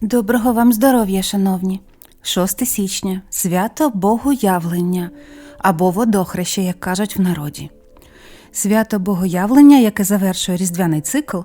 Доброго вам здоров'я, шановні! 6 січня свято Богоявлення або водохреща, як кажуть в народі. Свято Богоявлення, яке завершує різдвяний цикл,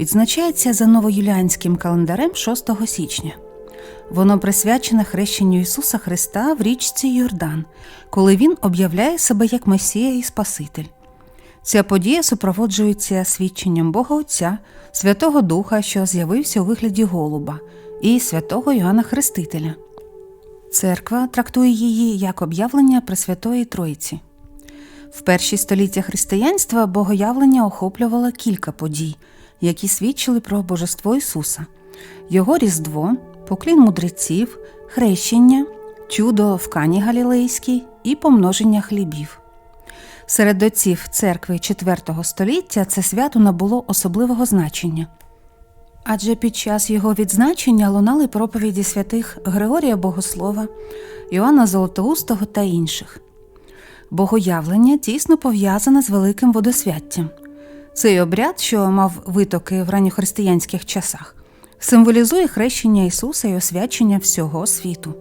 відзначається за новоюліанським календарем 6 січня. Воно присвячене хрещенню Ісуса Христа в річці Йордан, коли Він об'являє себе як Месія і Спаситель. Ця подія супроводжується свідченням Бога Отця, Святого Духа, що з'явився у вигляді голуба, і святого Йоанна Хрестителя. Церква трактує її як об'явлення Пресвятої Троїці. В перші століття християнства богоявлення охоплювало кілька подій, які свідчили про божество Ісуса, Його Різдво, поклін мудреців, хрещення, чудо в Кані Галілейській і помноження хлібів. Серед отців церкви IV століття це свято набуло особливого значення. Адже під час його відзначення лунали проповіді святих Григорія Богослова, Іоанна Золотоустого та інших. Богоявлення тісно пов'язане з великим водосвяттям. Цей обряд, що мав витоки в ранньохристиянських часах, символізує хрещення Ісуса і освячення всього світу.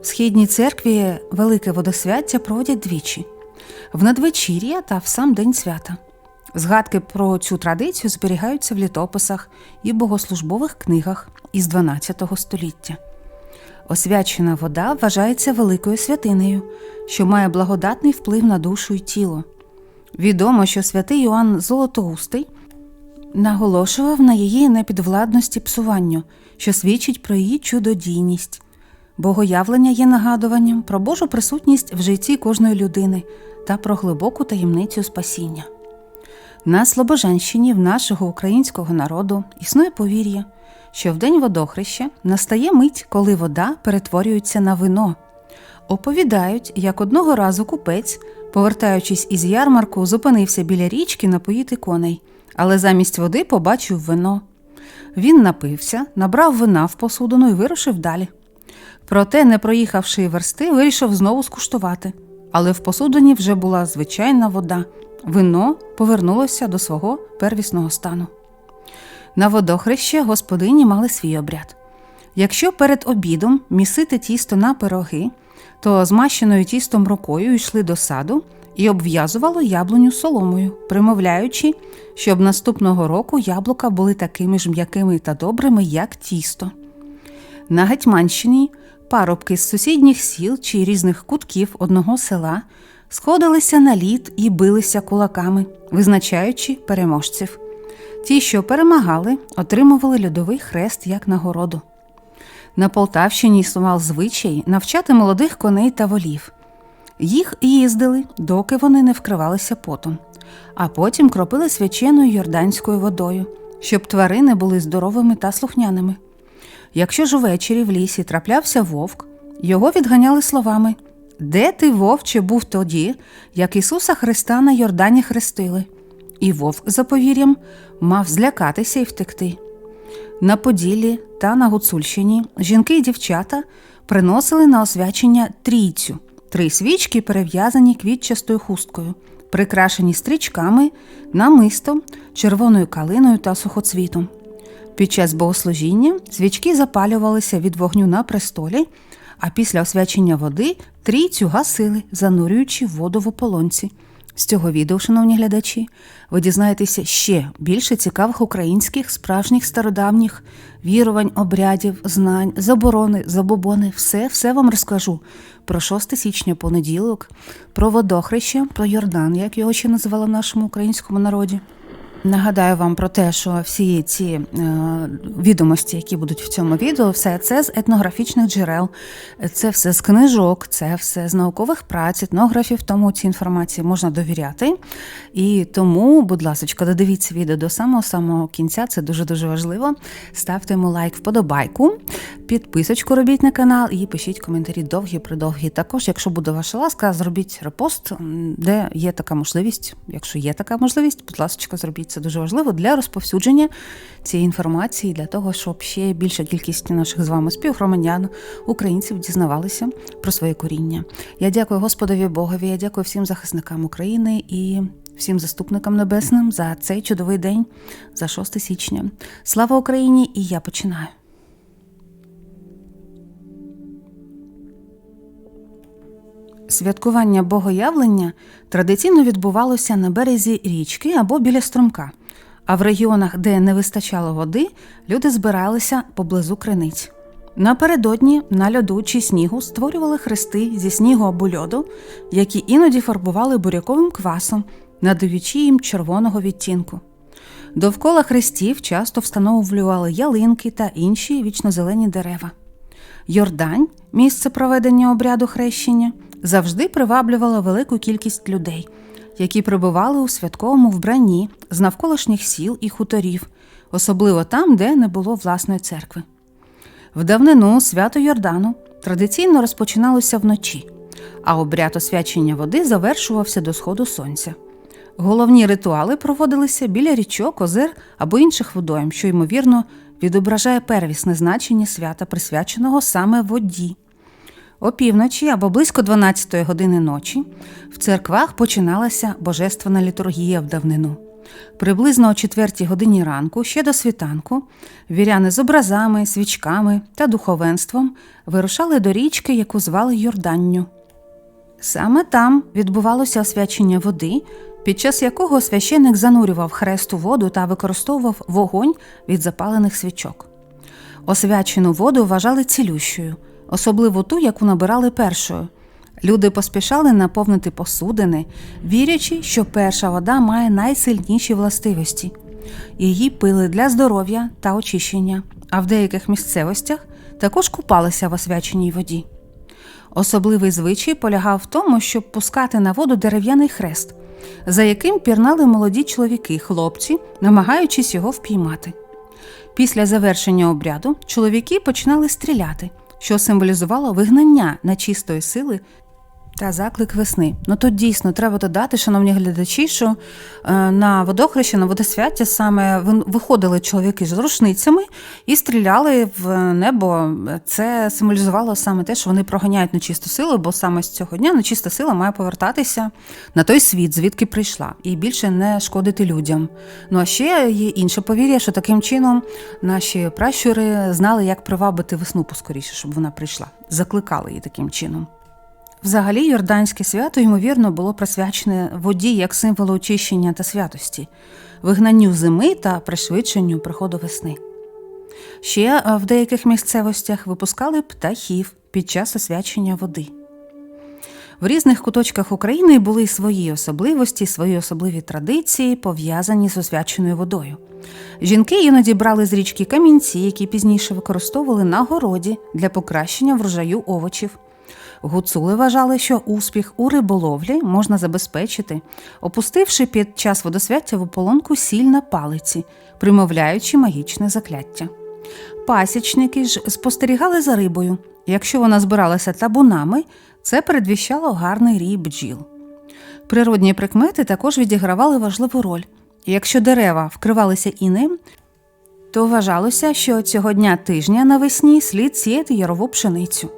В східній церкві велике водосвяття проводять двічі в надвечір'я та в сам день свята. Згадки про цю традицію зберігаються в літописах і богослужбових книгах із XII століття. Освячена вода вважається великою святинею, що має благодатний вплив на душу і тіло. Відомо, що святий Йоанн Золотоустий наголошував на її непідвладності псуванню, що свідчить про її чудодійність. Богоявлення є нагадуванням про Божу присутність в житті кожної людини та про глибоку таємницю спасіння. На Слобоженщині в нашого українського народу існує повір'я, що в день водохреща настає мить, коли вода перетворюється на вино. Оповідають, як одного разу купець, повертаючись із ярмарку, зупинився біля річки напоїти коней, але замість води побачив вино. Він напився, набрав вина в посудину і вирушив далі. Проте, не проїхавши версти, вирішив знову скуштувати, але в посудині вже була звичайна вода. Вино повернулося до свого первісного стану. На водохреще господині мали свій обряд. Якщо перед обідом місити тісто на пироги, то змащеною тістом рукою йшли до саду і обв'язувало яблуню соломою, примовляючи, щоб наступного року яблука були такими ж м'якими та добрими, як тісто. На Гетьманщині парубки з сусідніх сіл чи різних кутків одного села сходилися на лід і билися кулаками, визначаючи переможців. Ті, що перемагали, отримували льодовий хрест як нагороду. На Полтавщині існував звичай навчати молодих коней та волів. Їх їздили, доки вони не вкривалися потом, а потім кропили свяченою йорданською водою, щоб тварини були здоровими та слухняними. Якщо ж увечері в лісі траплявся вовк, його відганяли словами Де ти, вовче, був тоді, як Ісуса Христа на Йордані хрестили? І вовк, за повір'ям, мав злякатися і втекти. На Поділлі та на Гуцульщині жінки і дівчата приносили на освячення трійцю три свічки, перев'язані квітчастою хусткою, прикрашені стрічками, намистом, червоною калиною та сухоцвітом. Під час богослужіння свічки запалювалися від вогню на престолі, а після освячення води трійцю гасили, занурюючи воду в ополонці. З цього відео, шановні глядачі, ви дізнаєтеся ще більше цікавих українських справжніх стародавніх вірувань, обрядів, знань, заборони, забобони. Все, все вам розкажу про 6 січня понеділок, про водохреща, про Йордан, як його ще називали в нашому українському народі. Нагадаю вам про те, що всі ці е, відомості, які будуть в цьому відео, все це з етнографічних джерел, це все з книжок, це все з наукових праць, етнографів, тому ці інформації можна довіряти. І тому, будь ласка, додивіться відео до самого самого кінця, це дуже дуже важливо. Ставте йому лайк, вподобайку, підписочку робіть на канал і пишіть коментарі довгі, придовгі. Також, якщо буде ваша ласка, зробіть репост, де є така можливість. Якщо є така можливість, будь ласка, зробіть це дуже важливо для розповсюдження цієї інформації, для того, щоб ще більша кількість наших з вами співгромадян, українців дізнавалися про своє коріння. Я дякую Господові Богові, я дякую всім захисникам України і. Всім заступникам небесним за цей чудовий день, за 6 січня. Слава Україні! І я починаю. Святкування богоявлення традиційно відбувалося на березі річки або біля струмка, а в регіонах, де не вистачало води, люди збиралися поблизу криниць. Напередодні на льоду чи снігу створювали хрести зі снігу або льоду, які іноді фарбували буряковим квасом, надаючи їм червоного відтінку. Довкола хрестів часто встановлювали ялинки та інші вічнозелені дерева. Йордань, місце проведення обряду хрещення, завжди приваблювало велику кількість людей, які прибували у святковому вбранні з навколишніх сіл і хуторів, особливо там, де не було власної церкви. В давнину свято Йордану традиційно розпочиналося вночі, а обряд освячення води завершувався до сходу сонця. Головні ритуали проводилися біля річок, озер або інших водойм, що, ймовірно, відображає первісне значення свята, присвяченого саме воді. Опівночі або близько 12-ї години ночі в церквах починалася божественна літургія в давнину. Приблизно о 4 годині ранку, ще до світанку, віряни з образами, свічками та духовенством вирушали до річки, яку звали Йорданню. Саме там відбувалося освячення води, під час якого священик занурював хрест у воду та використовував вогонь від запалених свічок. Освячену воду вважали цілющою, особливо ту, яку набирали першою. Люди поспішали наповнити посудини, вірячи, що перша вода має найсильніші властивості. Її пили для здоров'я та очищення, а в деяких місцевостях також купалися в освяченій воді. Особливий звичай полягав в тому, щоб пускати на воду дерев'яний хрест, за яким пірнали молоді чоловіки, хлопці, намагаючись його впіймати. Після завершення обряду чоловіки починали стріляти, що символізувало вигнання нечистої сили та заклик весни. Ну тут дійсно треба додати, шановні глядачі, що е, на водохреща, на водосвяття саме виходили чоловіки з рушницями і стріляли в небо. Це символізувало саме те, що вони проганяють нечисту силу, бо саме з цього дня нечиста сила має повертатися на той світ, звідки прийшла, і більше не шкодити людям. Ну а ще є інше повір'я, що таким чином наші пращури знали, як привабити весну поскоріше, щоб вона прийшла. Закликали її таким чином. Взагалі, йорданське свято, ймовірно, було присвячене воді як символу очищення та святості, вигнанню зими та пришвидшенню приходу весни. Ще е, в деяких місцевостях випускали птахів під час освячення води. В різних куточках України були свої особливості, свої особливі традиції, пов'язані з освяченою водою. Жінки іноді брали з річки камінці, які пізніше використовували на городі для покращення врожаю овочів. Гуцули вважали, що успіх у риболовлі можна забезпечити, опустивши під час водосвяття в ополонку сіль на палиці, примовляючи магічне закляття. Пасічники ж спостерігали за рибою. Якщо вона збиралася табунами, це передвіщало гарний рій бджіл. Природні прикмети також відігравали важливу роль. Якщо дерева вкривалися інеєм, то вважалося, що цього дня тижня навесні слід сіяти ярову пшеницю,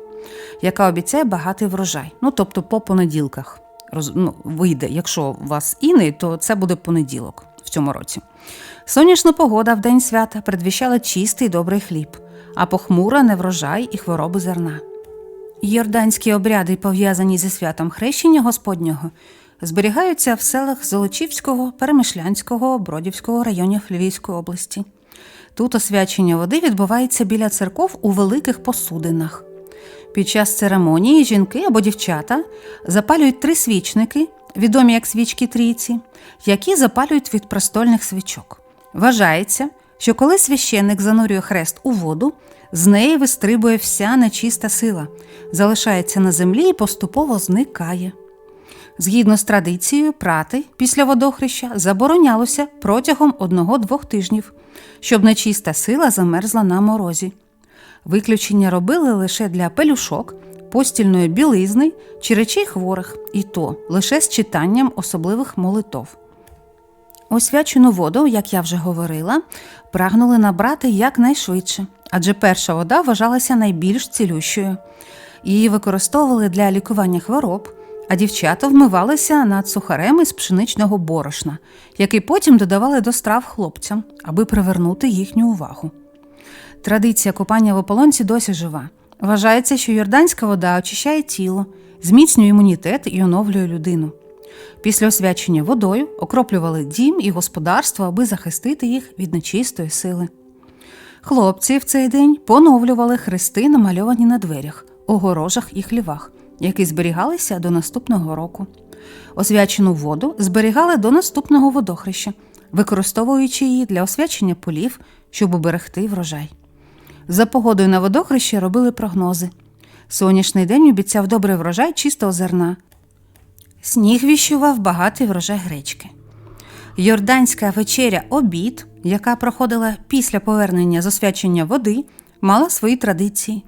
яка обіцяє багатий врожай. Ну тобто по понеділках роз, ну, вийде. Якщо у вас іней, то це буде понеділок в цьому році. Сонячна погода в день свята передвіщала чистий добрий хліб, а похмура неврожай і хвороби зерна. Йорданські обряди, пов'язані зі святом хрещення Господнього, зберігаються в селах Золочівського, Перемишлянського, Бродівського районів Львівської області. Тут освячення води відбувається біля церков у великих посудинах. Під час церемонії жінки або дівчата запалюють три свічники, відомі як свічки трійці, які запалюють від престольних свічок. Вважається, що коли священник занурює хрест у воду, з неї вистрибує вся нечиста сила, залишається на землі і поступово зникає. Згідно з традицією, прати після водохреща заборонялося протягом одного-двох тижнів, щоб нечиста сила замерзла на морозі. Виключення робили лише для пелюшок, постільної білизни чи речей хворих, і то лише з читанням особливих молитов. Освячену воду, як я вже говорила, прагнули набрати якнайшвидше, адже перша вода вважалася найбільш цілющою. Її використовували для лікування хвороб, а дівчата вмивалися над сухарем із пшеничного борошна, який потім додавали до страв хлопцям, аби привернути їхню увагу. Традиція купання в ополонці досі жива. Вважається, що йорданська вода очищає тіло зміцнює імунітет і оновлює людину. Після освячення водою окроплювали дім і господарство, аби захистити їх від нечистої сили. Хлопці в цей день поновлювали хрести, намальовані на дверях, огорожах і хлівах, які зберігалися до наступного року. Освячену воду зберігали до наступного водохреща, використовуючи її для освячення полів, щоб уберегти врожай. За погодою на водохрещі робили прогнози. Сонячний день обіцяв добрий врожай чистого зерна. Сніг віщував багатий врожай гречки. Йорданська вечеря обід, яка проходила після повернення з освячення води, мала свої традиції.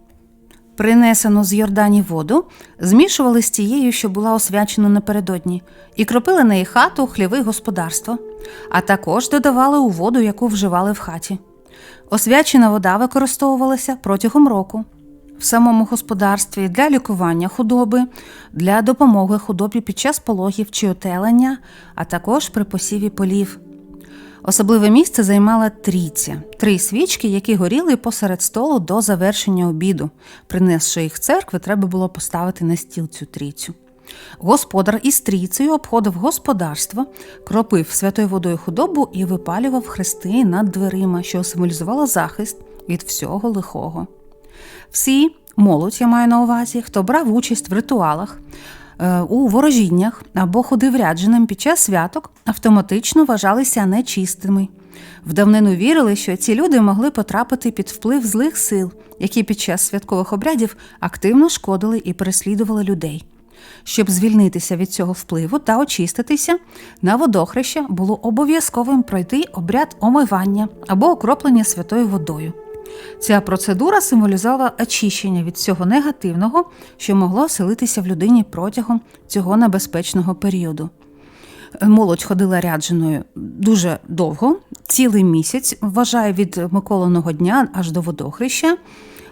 Принесену з Йордані воду змішували з тією, що була освячена напередодні, і кропили неї хату, хліви господарство, а також додавали у воду, яку вживали в хаті. Освячена вода використовувалася протягом року в самому господарстві для лікування худоби, для допомоги худобі під час пологів чи отелення, а також при посіві полів. Особливе місце займала трійця три свічки, які горіли посеред столу до завершення обіду. Принесши їх церкви, треба було поставити на стіл цю трійцю. Господар із трійцею обходив господарство, кропив святою водою худобу і випалював хрести над дверима, що символізувало захист від всього лихого. Всі молодь, я маю на увазі, хто брав участь в ритуалах, е, у ворожіннях або ходив рядженим під час святок, автоматично вважалися нечистими. В давнину вірили, що ці люди могли потрапити під вплив злих сил, які під час святкових обрядів активно шкодили і переслідували людей. Щоб звільнитися від цього впливу та очиститися, на водохреща було обов'язковим пройти обряд омивання або окроплення святою водою. Ця процедура символізувала очищення від всього негативного, що могло оселитися в людині протягом цього небезпечного періоду. Молодь ходила рядженою дуже довго, цілий місяць, вважає від Миколиного дня аж до водохреща.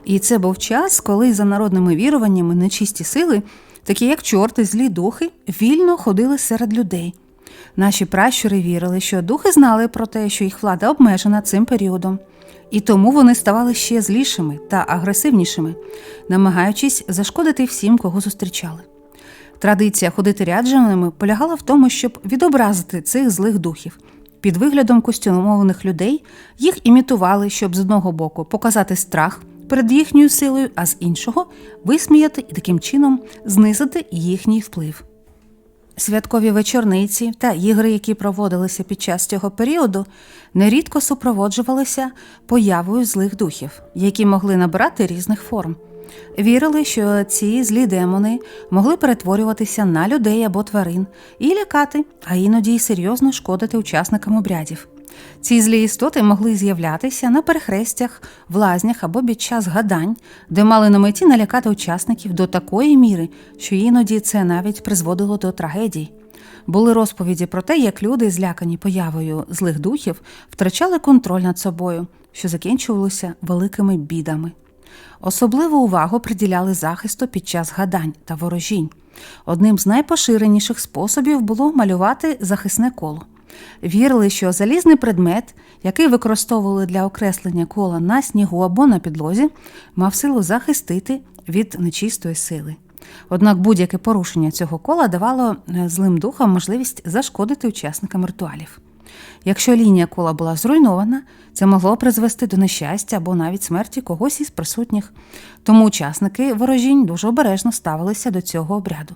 І це був час, коли за народними віруваннями нечисті сили, такі як чорти, злі духи, вільно ходили серед людей. Наші пращури вірили, що духи знали про те, що їх влада обмежена цим періодом, і тому вони ставали ще злішими та агресивнішими, намагаючись зашкодити всім, кого зустрічали. Традиція ходити рядженими полягала в тому, щоб відобразити цих злих духів. Під виглядом костюмованих людей їх імітували, щоб з одного боку показати страх перед їхньою силою, а з іншого висміяти і таким чином знизити їхній вплив. Святкові вечорниці та ігри, які проводилися під час цього періоду, нерідко супроводжувалися появою злих духів, які могли набирати різних форм. Вірили, що ці злі демони могли перетворюватися на людей або тварин і лякати, а іноді й серйозно шкодити учасникам обрядів. Ці злі істоти могли з'являтися на перехрестях, в лазнях або під час гадань, де мали на меті налякати учасників до такої міри, що іноді це навіть призводило до трагедій. Були розповіді про те, як люди, злякані появою злих духів, втрачали контроль над собою, що закінчувалося великими бідами. Особливу увагу приділяли захисту під час гадань та ворожінь. Одним з найпоширеніших способів було малювати захисне коло. Вірили, що залізний предмет, який використовували для окреслення кола на снігу або на підлозі, мав силу захистити від нечистої сили. Однак будь-яке порушення цього кола давало е, злим духам можливість зашкодити учасникам ритуалів. Якщо лінія кола була зруйнована, це могло призвести до нещастя або навіть смерті когось із присутніх, тому учасники ворожінь дуже обережно ставилися до цього обряду.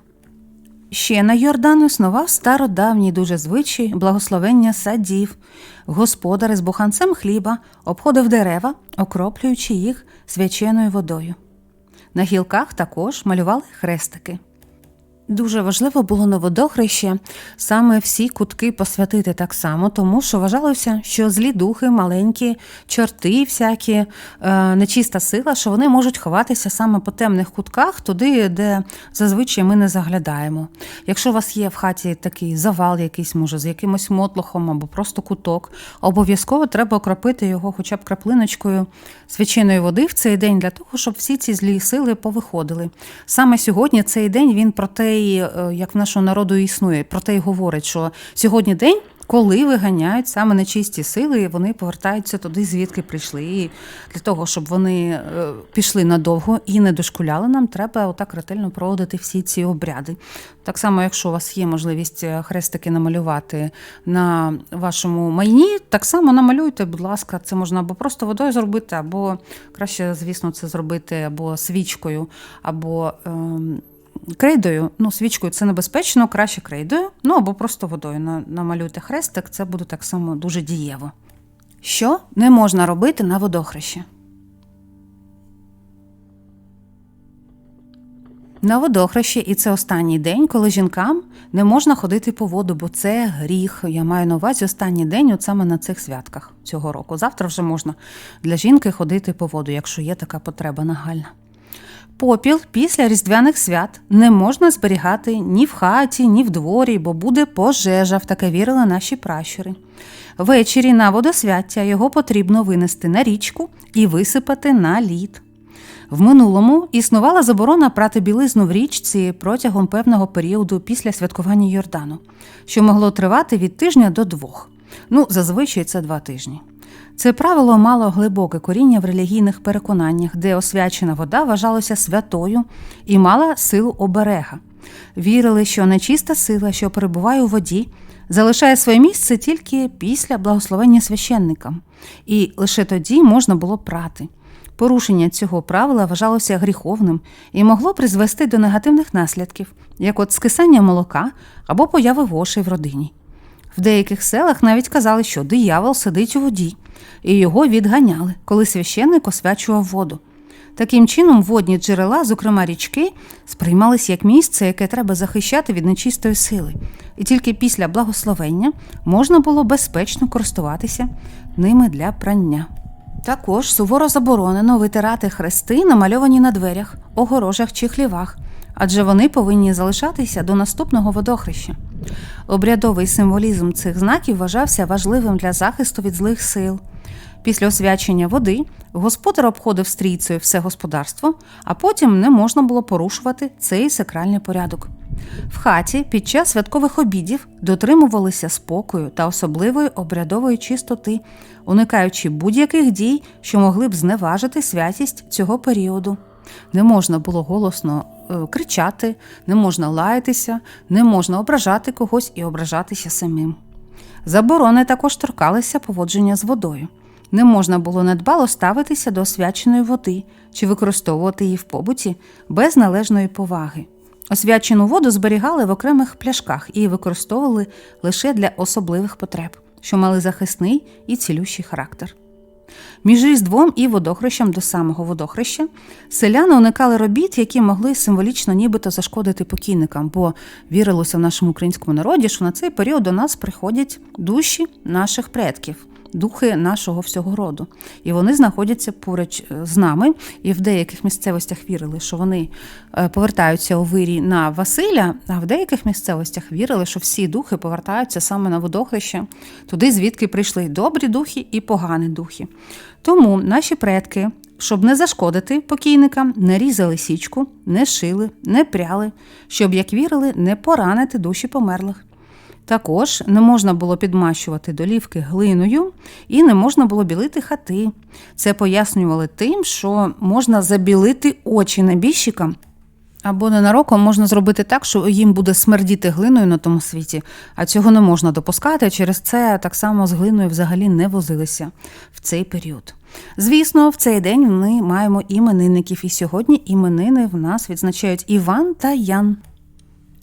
Ще на Йордану існував стародавній дуже звичай благословення садів. Господар із буханцем хліба обходив дерева, окроплюючи їх свяченою водою. На гілках також малювали хрестики. Дуже важливо було на водохреще саме всі кутки посвятити так само, тому що вважалося, що злі духи, маленькі, чорти, всякі, е, нечиста сила, що вони можуть ховатися саме по темних кутках, туди, де зазвичай ми не заглядаємо. Якщо у вас є в хаті такий завал, якийсь може з якимось мотлохом або просто куток, обов'язково треба окропити його хоча б краплиночкою свяченої води в цей день для того, щоб всі ці злі сили повиходили. Саме сьогодні цей день він про те, е, як в нашого народу існує, про те й говорить, що сьогодні день. коли виганяють саме нечисті сили, вони повертаються туди, звідки прийшли. І для того, щоб вони е, пішли надовго і не дошкуляли нам, треба отак ретельно проводити всі ці обряди. Так само, якщо у вас є можливість е, хрестики намалювати на вашому майні, так само намалюйте, будь ласка, це можна або просто водою зробити, або краще, звісно, це зробити або свічкою, або. Ем, Крейдою, ну, свічкою це небезпечно, краще крейдою, ну або просто водою намалюйте хрестик, це буде так само дуже дієво. Що не можна робити на водохрещі? На водохрещі, і це останній день, коли жінкам не можна ходити по воду, бо це гріх. Я маю на увазі останній день, от саме на цих святках цього року. Завтра вже можна для жінки ходити по воду, якщо є така потреба нагальна. Попіл після різдвяних свят не можна зберігати ні в хаті, ні в дворі, бо буде пожежа, в таке вірили наші пращури. Ввечері на водосвяття його потрібно винести на річку і висипати на лід. В минулому існувала заборона прати білизну в річці протягом певного періоду після святкування Йордану, що могло тривати від тижня до двох. Ну, зазвичай це два тижні. Це правило мало глибоке коріння в релігійних переконаннях, де освячена вода вважалася святою і мала силу оберега. Вірили, що нечиста сила, що перебуває у воді, залишає своє місце тільки після благословення священника, і лише тоді можна було прати. Порушення цього правила вважалося гріховним і могло призвести до негативних наслідків, як от скисання молока або появи вошей в родині. В деяких селах навіть казали, що диявол сидить у воді, і його відганяли, коли священник освячував воду. Таким чином, водні джерела, зокрема річки, сприймались як місце, яке треба захищати від нечистої сили, і тільки після благословення можна було безпечно користуватися ними для прання. Також суворо заборонено витирати хрести, намальовані на дверях, огорожах чи хлівах, адже вони повинні залишатися до наступного водохреща. Обрядовий символізм цих знаків вважався важливим для захисту від злих сил. Після освячення води господар обходив стрійцею все господарство, а потім не можна було порушувати цей сакральний порядок. В хаті під час святкових обідів дотримувалися спокою та особливої обрядової чистоти, уникаючи будь-яких дій, що могли б зневажити святість цього періоду. Не можна було голосно кричати, не можна лаятися, не можна ображати когось і ображатися самим. Заборони також торкалися поводження з водою. Не можна було недбало ставитися до освяченої води чи використовувати її в побуті без належної поваги. Освячену воду зберігали в окремих пляшках і використовували лише для особливих потреб, що мали захисний і цілющий характер. Між Різдвом і водохрещем до самого водохреща селяни уникали робіт, які могли символічно нібито зашкодити покійникам, бо вірилося в нашому українському народі, що на цей період до нас приходять душі наших предків. Духи нашого всього роду, і вони знаходяться поруч е, з нами, і в деяких місцевостях вірили, що вони е, повертаються у вирі на Василя, а в деяких місцевостях вірили, що всі духи повертаються саме на водохреще, туди, звідки прийшли добрі духи і погані духи. Тому наші предки, щоб не зашкодити покійникам, не різали січку, не шили, не пряли, щоб, як вірили, не поранити душі померлих. Також не можна було підмащувати долівки глиною і не можна було білити хати. Це пояснювали тим, що можна забілити очі небіжчикам, або ненароком можна зробити так, що їм буде смердіти глиною на тому світі, а цього не можна допускати. Через це так само з глиною взагалі не возилися в цей період. Звісно, в цей день ми маємо іменинників, і сьогодні іменини в нас відзначають Іван та Ян.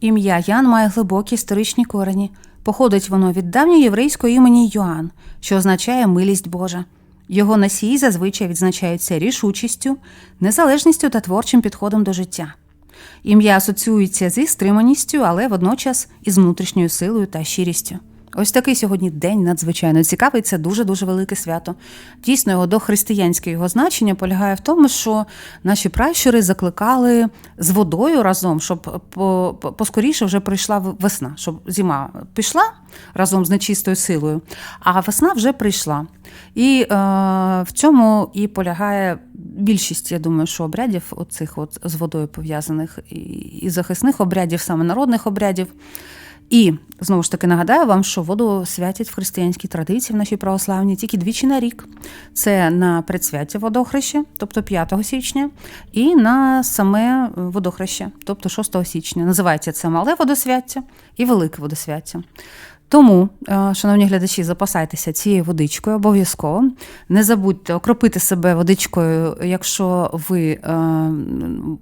Ім'я Ян має глибокі історичні корені. Походить воно від давньоєврейського імені Йоанн, що означає милість Божа. Його носії зазвичай відзначаються рішучістю, незалежністю та творчим підходом до життя. Ім'я асоціюється зі стриманістю, але водночас із внутрішньою силою та щирістю. Ось такий сьогодні день надзвичайно цікавий. Це дуже дуже велике свято. Дійсно, його дохристиянське його значення полягає в тому, що наші пращури закликали з водою разом, щоб по- по- поскоріше вже прийшла весна, щоб зима пішла разом з нечистою силою, а весна вже прийшла. І е, в цьому і полягає більшість, я думаю, що обрядів оцих от з водою пов'язаних і захисних обрядів, саме народних обрядів. І знову ж таки нагадаю вам, що воду святять в християнській традиції в нашій православній тільки двічі на рік. Це на предсвяття водохреща, тобто 5 січня, і на саме водохреще, тобто 6 січня. Називається це мале водосвяття і велике водосвяття. Тому, е, шановні глядачі, запасайтеся цією водичкою обов'язково. Не забудьте окропити себе водичкою, якщо ви е,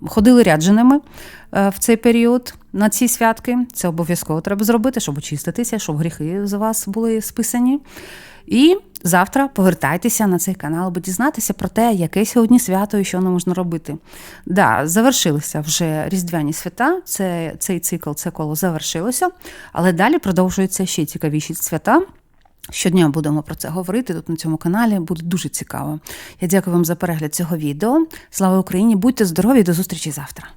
ходили рядженими е, в цей період на ці святки. Це обов'язково треба зробити, щоб очиститися, щоб гріхи з вас були списані. І завтра повертайтеся на цей канал, аби дізнатися про те, яке сьогодні свято і що не можна робити. Да, завершилися вже різдвяні свята. Це цей цикл, це коло завершилося, але далі продовжуються ще цікавіші свята. Щодня будемо про це говорити тут на цьому каналі. Буде дуже цікаво. Я дякую вам за перегляд цього відео. Слава Україні! Будьте здорові! До зустрічі завтра!